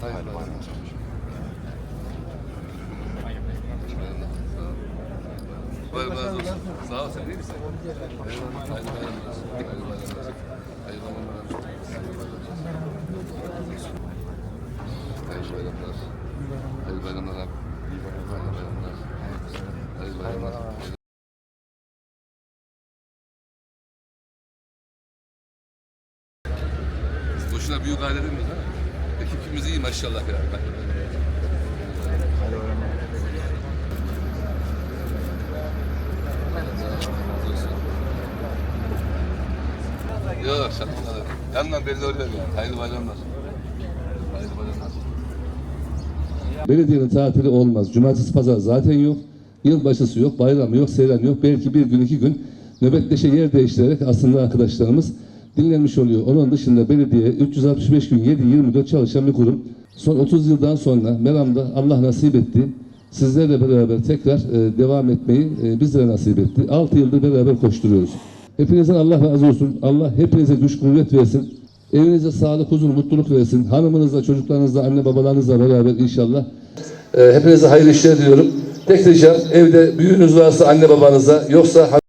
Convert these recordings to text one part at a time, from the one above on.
Hayırlı bayramlar. Sağ ol sen iyi misin? Hayırlı bayramlar. Hayırlı bayramlar. Hayırlı bayramlar. Hayırlı bayramlar. Hayırlı bayramlar abi. Hayırlı bayramlar. Hayırlı bayramlar. Boşuna büyük aile demiyoruz ha. Ekibimiz iyi maşallah ya. Yok şartlar. Yandan belli oluyor yani. Hayırlı bayramlar. Hayırlı bayramlar. Belediyenin tatili olmaz. Cumartesi pazar zaten yok. Yılbaşısı yok, bayramı yok, seyran yok. Belki bir gün iki gün nöbetleşe yer değiştirerek aslında arkadaşlarımız dinlenmiş oluyor. Onun dışında belediye 365 gün 7-24 çalışan bir kurum. Son 30 yıldan sonra Meram'da Allah nasip etti. Sizlerle beraber tekrar e, devam etmeyi e, bizlere nasip etti. 6 yıldır beraber koşturuyoruz. Hepinizden Allah razı olsun. Allah hepinize güç kuvvet versin. Evinize sağlık, huzur, mutluluk versin. Hanımınızla, çocuklarınızla, anne babalarınızla beraber inşallah. Ee, hepinize hayırlı işler diliyorum. Tek ricam evde büyüğünüz varsa anne babanıza yoksa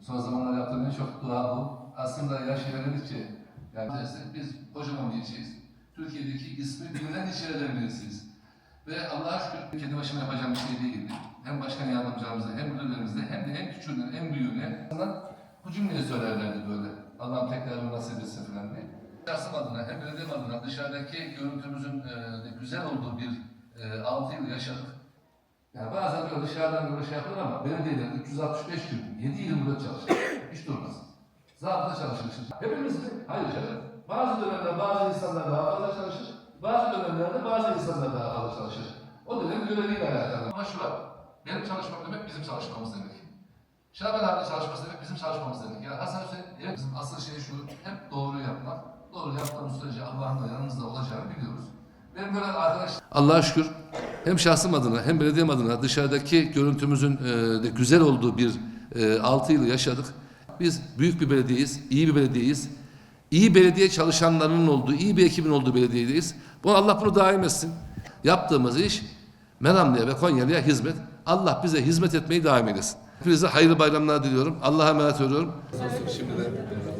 Son zamanlarda yaptığım en çok dua bu. Aslında yaş ilerledikçe yani biz kocaman bir ilçeyiz. Türkiye'deki ismi bilinen ilçelerden birisiyiz. Ve Allah'a şükür kendi başıma yapacağım bir şey değil. Hem başkan yardımcımıza hem müdürlerimizde hem de en küçüğünden en büyüğüne bu cümleyi söylerlerdi böyle. Allah'ım tekrar nasip etsin falan diye. Şahsım adına hem belediyem adına dışarıdaki görüntümüzün e, güzel olduğu bir e, 6 yıl yaşadık. Yani bazen böyle dışarıdan böyle şey yapılır ama belediyeler 365 gün, 7 yıl burada çalışır. Hiç durmaz. Zabıta çalışır. Hepimiz mi? Hayır canım. Bazı dönemler bazı insanlar daha fazla çalışır. Bazı dönemlerde bazı insanlar daha fazla çalışır. O dönem göreviyle alakalı. Ama şu var. Benim çalışmam demek bizim çalışmamız demek. Şaban abi çalışması demek bizim çalışmamız demek. Yani Hasan Hüseyin bizim asıl şey şu, hep doğru yapmak. Doğru yaptığımız sürece Allah'ın da yanımızda olacağını biliyoruz. Benim böyle arkadaş... Allah'a şükür hem şahsım adına hem belediyem adına dışarıdaki görüntümüzün e, de güzel olduğu bir e, 6 yıl yaşadık. Biz büyük bir belediyeyiz, iyi bir belediyeyiz. İyi belediye çalışanlarının olduğu, iyi bir ekibin olduğu belediyedeyiz. Bu Allah bunu daim etsin. Yaptığımız iş Meramlı'ya ve Konyalı'ya hizmet. Allah bize hizmet etmeyi daim eylesin. Hepinize hayırlı bayramlar diliyorum. Allah'a emanet ediyorum. Şimdiden